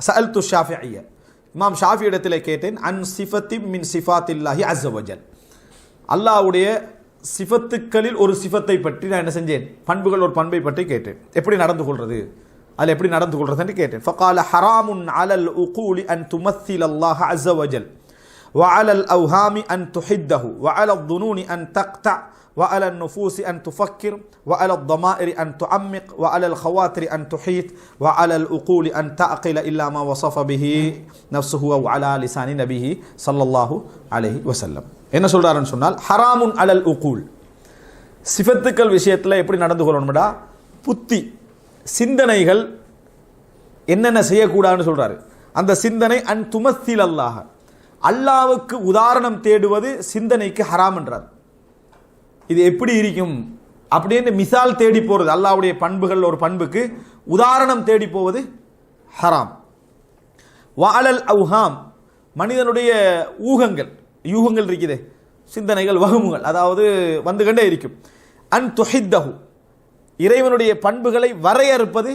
சஅல் து ஐயர் இமாம் ஷாஃபி இடத்துல கேட்டேன் அன் சிஃபத்தி மின் சிஃபாத்தில்லாஹி அசவஜல் அல்லாஹ்வுடைய சிஃபத்துக்களில் ஒரு சிஃபத்தை பற்றி நான் என்ன செஞ்சேன்? பண்புகள் ஒரு பண்பை பற்றி கேட்டேன். எப்படி நடந்து கொள்வது அதில் எப்படி நடந்து கொள்றதுன்னு கேட்டேன். ஃபகால ஹராமுன் அலல் உகூலி அன் துமத்தில் அல்லாஹ் அசவஜல் وعلى الأوهام أن تحده وعلى الظنون أن تقطع وعلى النفوس أن تفكر وعلى الضمائر أن تعمق وعلى الخواطر أن تحيط وعلى الأقول أن تعقل إلا ما وصف به نفسه أو على لسان نبيه صلى الله عليه وسلم என்ன சொல்றாருன்னு சொன்னால் ஹராமுன் அலல் உகூல் சிஃபத்துக்கள் விஷயத்தில் எப்படி நடந்து கொள்ளணும்டா புத்தி சிந்தனைகள் என்னென்ன செய்யக்கூடாதுன்னு சொல்றாரு அந்த சிந்தனை அன் துமத்தில் அல்லாஹ் அல்லாவுக்கு உதாரணம் தேடுவது சிந்தனைக்கு ஹராம் என்றார். இது எப்படி இருக்கும்? அப்படின்னு மிசால் தேடி போகிறது அல்லாவுடைய பண்புகள் ஒரு பண்புக்கு உதாரணம் தேடி போவது ஹராம். வாழல் அவுஹாம் மனிதனுடைய ஊகங்கள் யூகங்கள் இருக்குது சிந்தனைகள் வகுமுகள் அதாவது வந்து கண்டே இருக்கும். அன் துஹித்தஹு இறைவனுடைய பண்புகளை வரையறுப்பது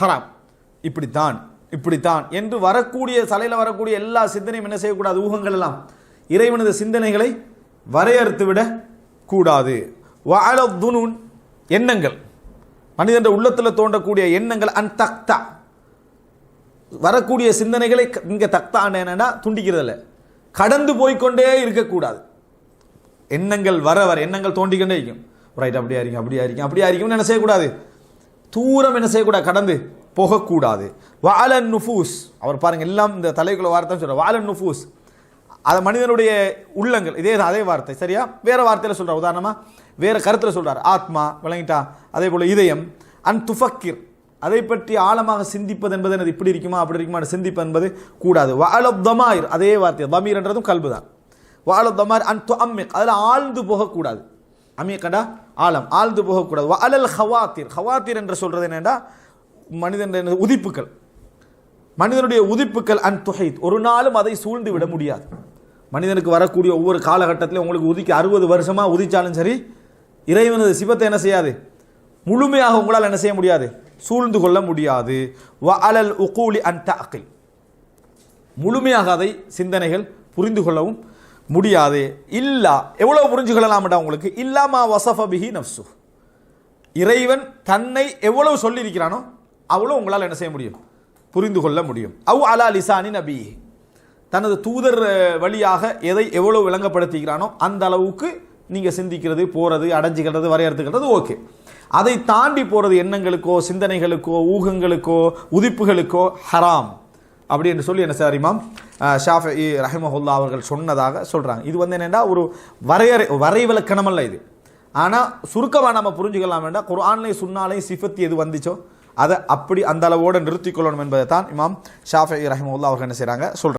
ஹராம். இப்படித்தான் இப்படித்தான். என்று வரக்கூடிய தலையில் வரக்கூடிய எல்லா சிந்தனையும் என்ன செய்யக்கூடாது? ஊகங்கள் எல்லாம். இறைவனது சிந்தனைகளை வரையறுத்து விட கூடாது. வாழ துணுன் எண்ணங்கள். மனிதன் உள்ளத்தில் தோன்றக்கூடிய எண்ணங்கள் அன் தக்தா. வரக்கூடிய சிந்தனைகளை இங்கே தக்தான் என்னன்னா துண்டிக்கிறதில்ல. கடந்து போய்க்கொண்டே இருக்கக்கூடாது. எண்ணங்கள் வர வர எண்ணங்கள் தோண்டிக்கொண்டே இருக்கும். ரைட் அப்படியா இருக்கும் அப்படியா இருக்கும் அப்படியா இருக்கும்னு என்ன செய்யக்கூடாது? தூரம் என்ன செய்யக்கூடாது? கடந்து. போகக்கூடாது. வாலன் நுஃபூஸ். அவர் பாருங்க எல்லாம் இந்த தலைக்குள்ள வார்த்தை சொல்கிறார் வாலன் நுஃபூஸ். அதை மனிதனுடைய உள்ளங்கள் இதே தான் அதே வார்த்தை சரியா? வேற வார்த்தையில் சொல்கிறார் உதாரணமா வேற கருத்தில் சொல்கிறார் ஆத்மா விளங்கிட்டா அதே போல இதயம். அன் துஃபக்கிர். அதை பற்றி ஆழமாக சிந்திப்பது என்பது என்னது? இப்படி இருக்குமா அப்படி இருக்குமா சிந்திப்பது என்பது கூடாது. வாழப் தமாயிர். அதே வார்த்தை தமீர்ன்றதும் கல்பு தான். வாழப் தமார் அன் து அம்மிக் அதில் ஆழ்ந்து போகக்கூடாது. அம்மியக்கடா ஆழம். ஆழ்ந்து போகக்கூடாது. அலல் ஹவாத்திர். ஹவாத்திர் என்று சொல்றது என்னடா மனிதன் உதிப்புகள். மனிதனுடைய உதிப்புகள் அன் துஹைத். ஒரு நாளும் அதை சூழ்ந்து விட முடியாது. மனிதனுக்கு வரக்கூடிய ஒவ்வொரு காலகட்டத்திலும் உங்களுக்கு உதிக்க அறுபது வருஷமாக உதிச்சாலும் சரி இறைவனது சிவத்தை என்ன செய்யாது? முழுமையாக உங்களால் என்ன செய்ய முடியாது? சூழ்ந்து கொள்ள முடியாது. வ அலல் உக்கூலி அன் தஅகில். முழுமையாக அதை சிந்தனைகள் புரிந்து கொள்ளவும் முடியாது. இல்லா எவ்வளவு புரிஞ்சு கொள்ளலாம்டா உங்களுக்கு? இல்லாமா வசஃபபிஹி நப்சு இறைவன் தன்னை எவ்வளவு சொல்லியிருக்கிறானோ அவ்வளோ உங்களால் என்ன செய்ய முடியும்? புரிந்து கொள்ள முடியும். அவ் அலா லிசானி நபி. தனது தூதர் வழியாக எதை எவ்வளோ விளங்கப்படுத்திக்கிறானோ அந்த அளவுக்கு நீங்கள் சிந்திக்கிறது போகிறது அடைஞ்சிக்கிறது வரையறுத்துக்கிறது ஓகே. அதை தாண்டி போகிறது எண்ணங்களுக்கோ சிந்தனைகளுக்கோ ஊகங்களுக்கோ உதிப்புகளுக்கோ ஹராம். அப்படி என்று சொல்லி என்ன சார் இமாம்? ஷாஃபி ரஹிமஹுல்லா அவர்கள் சொன்னதாக சொல்கிறாங்க இது வந்து என்னென்னா ஒரு வரையறை வரைவிலக்கணமல்ல இது. ஆனால் சுருக்கமாக நம்ம புரிஞ்சுக்கலாம் வேண்டாம். குர்ஆன்லையும் சுன்னாலையும் சிஃபத் எது வந்துச்சோ அதை அப்படி அந்த அளவோடு நிறுத்திக்கொள்ளணும் என்பதை தான் இமாம் ஷாஃபி ரஹிமுல்லா அவர்கள் என்ன செய்கிறாங்க சொல்கிறாங்க